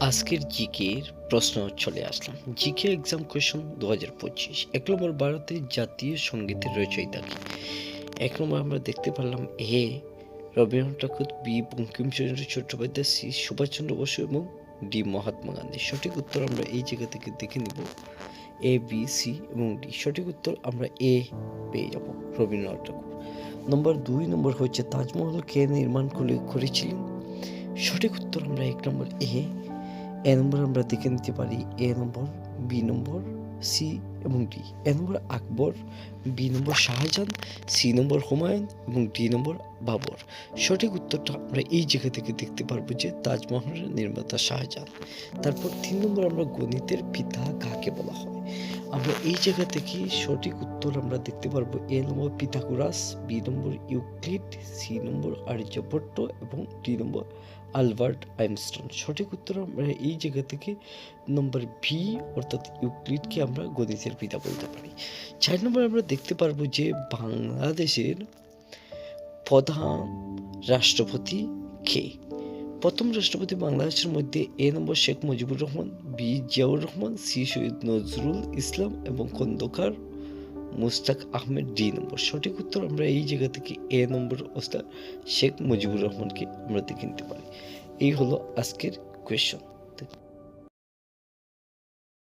আজকের জিকের প্রশ্ন চলে আসলাম। জিকে এক্সাম কোয়েশন দু হাজার পঁচিশ। এক নম্বর ভারতের জাতীয় সঙ্গীতের রচয়িতা কি? এক নম্বর, আমরা দেখতে পারলাম A Rabindranath Tagore, B Bankimchandra Chattopadhyay, C Subhashchandra Bose এবং ডি মহাত্মা গান্ধী। সঠিক উত্তর আমরা এই জায়গা থেকে দেখে নিব। এ, বি, সি এবং ডি। সঠিক উত্তর আমরা এ পেয়ে যাব রবীন্দ্রনাথ ঠাকুর। নম্বর দুই নম্বর হচ্ছে, তাজমহল কে নির্মাণ করে, করেছিলেন? সঠিক উত্তর আমরা এক নম্বর এ এ নম্বর আমরা দেখে নিতে পারি, A number, B number, C এবং D. A number Akbar, B number Shahjahan, C number Humayun এবং ডি নম্বর বাবর। সঠিক উত্তরটা আমরা এই জায়গা থেকে দেখতে পারব যে তাজমহলের নির্মাতা শাহজাহান। তারপর তিন নম্বর আমরা গণিতের পিতা কাকে বলা আমরা এই জায়গা থেকে সঠিক উত্তর আমরা দেখতে পারব A number Pythagoras, B number Euclid, C number Aryabhatta এবং ডি নম্বর আলবার্ট আইনস্টাইন। সঠিক উত্তর আমরা এই জায়গা থেকে নম্বর ভি অর্থাৎ ইউক্লিডকে আমরা গণিতের পিতা বলতে পারি। চার নম্বর আমরা দেখতে পারব যে বাংলাদেশের প্রধান রাষ্ট্রপতি কে? প্রথম রাষ্ট্রপতি বাংলাদেশের মধ্যে A number Sheikh Mujibur Rahman, B Ziaur Rahman, C Syed Nazrul Islam এবং খন্দকার মুস্তাক আহমেদ ডি নম্বর। সঠিক উত্তর আমরা এই জায়গা থেকে এ নম্বর ওস্তাদ শেখ মুজিবুর রহমানকে আমরা দেখে নিতে পারি। এই হলো আজকের কোয়েশ্চন